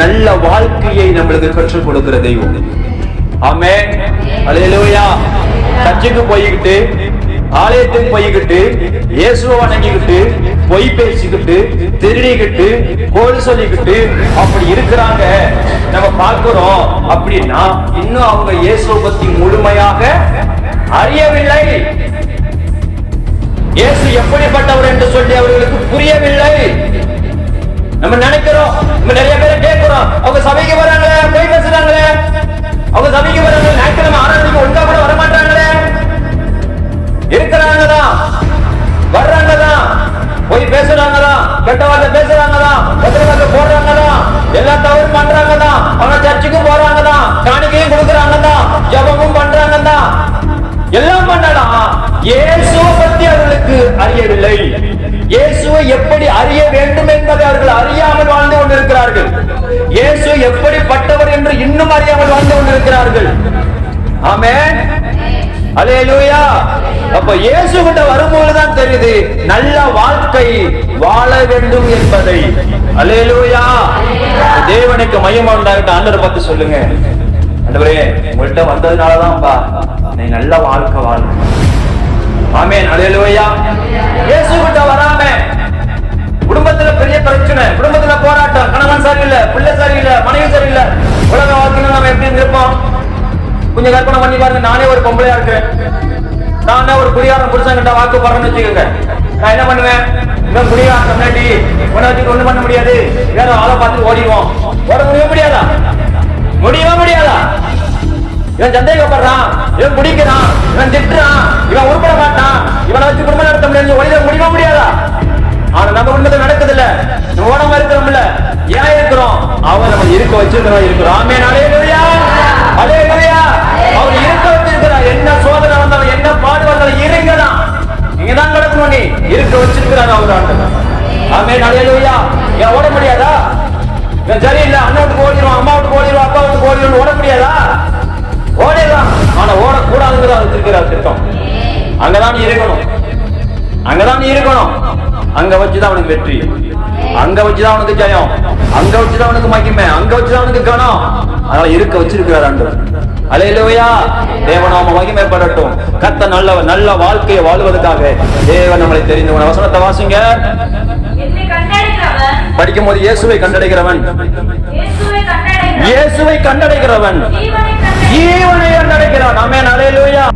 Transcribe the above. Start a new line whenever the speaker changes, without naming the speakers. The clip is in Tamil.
நல்ல வாழ்க்கையை நம்மளுக்கு கற்றுக் கொடுக்கிற தெய்வம். ஆமே அலையலூயா சர்ச்சுக்கு போய்கிட்டு ஆலயத்துக்கு போய்கிட்டு இயேசுவை வணங்கிக்கிட்டு பொய் பேசிக்கிட்டு திருடிக்கிட்டு கோல் சொல்லிக்கிட்டு அப்படி இருக்கிறாங்க. நம்ம பார்க்கிறோம் அப்படின்னா இன்னும் அவங்க இயேசுவை பத்தி முழுமையாக அறியவில்லை. இயேசு எப்படிப்பட்டவர் என்று சொல்லி அவர்களுக்கு புரியவில்லை. அவங்க சபைக்கு வராங்க ஞாயிற்றுக்கிழமை ஆராதனைக்கு ஒழுங்கா கூட வர மாட்டாங்களே இருக்கிறாங்க போய் பேசுறாங்கதான் கெட்ட வார்த்தை பேசுறாங்க தான் பத்திரிக்கை எல்லா தவறு பண்றாங்கதான் அவங்க சர்ச்சுக்கும் போறாங்க காணிக்கையும் கொடுக்குறாங்க தான் ஜபமும் பண்றாங்க தான் எல்லாம் பண்ணலாம் இயேசுவை பத்தி அவர்களுக்கு அறியவில்லை. இயேசுவை எப்படி அறிய வேண்டும் என்பதை அவர்கள் அறியாமல் வாழ்ந்து கொண்டிருக்கிறார்கள். இயேசு எப்படிப்பட்ட என்று இன்னும் அறியாமல் வந்து கொண்டிருக்கிறார்கள். ஆமென். அல்லேலூயா. அப்ப இயேசு கிட்ட வரும்போது தான் தெரியுது நல்ல வாழ்க்கை வாழ வேண்டும் என்பதை. அல்லேலூயா. தேவனுக்கு மையம் உண்டாகிட்ட ஆண்டவர் பார்த்து சொல்லுங்க. ஆண்டவரே உங்கள்கிட்ட வந்ததுனாலதான்ப்பா நீ நல்ல வாழ்க்கை வாழ ஆமென். அல்லேலூயா. இயேசு கிட்ட வரா. கொஞ்சம் கற்பனை பண்ணி பாருங்க. நானே ஒரு பொம்பளையா இருக்கிறேன். நானே ஒரு குடியாரம் புருஷன்கிட்ட வாக்கு போறேன்னு வச்சுக்கோங்க. நான் என்ன பண்ணுவேன்? இவன் குடியாரம் முன்னாடி உன்னை வச்சுட்டு ஒண்ணு பண்ண முடியாது. வேற ஆளை பார்த்து ஓடிடுவோம். ஓட முடிய முடியாதா? முடியவே முடியாதா? இவன் சந்தேகப்படுறான் இவன் குடிக்கிறான். இவன் திட்டுறான். இவன் உருப்பட மாட்டான். இவனை வச்சு குடும்பம் நடத்த முடியாது. ஒளித முடியவே முடியாதா? ஆனா நம்ம குடும்பத்தில் நடக்குது இல்ல நம்ம ஓடாம இருக்கிறோம்ல. ஏன் இருக்கிறோம்? அவன் நம்ம இருக்க வச்சிருக்கிறோம் இருக்கிறோம். ஆமே நாளே அங்கதான் நீ இருக்கணும். அங்கதான் நீ இருக்கணும். அங்க வச்சுதான் அவனுக்கு வெற்றி. அங்க வச்சுதான் அவனுக்கு ஜெயம். அங்க வச்சுதான் அவனுக்கு மகிமை. அங்க வச்சுதான் அவனுக்கு கணம் அதனால இருக்க வச்சிருக்கிறார் ஆண்டவர். அலையிலவையா தேவநாம மகிமைப்படட்டும். கத்த நல்ல நல்ல வாழ்க்கையை வாழ்வதற்காக தேவன் நம்மளை தெரிந்து கொண்ட வசனத்தை வாசிங்க. படிக்கும் போது இயேசுவை கண்டடைகிறவன்.
இயேசுவை கண்டடைகிறவன்.
ஜீவனை கண்டடைகிறான். ஆமென் அலையிலவையா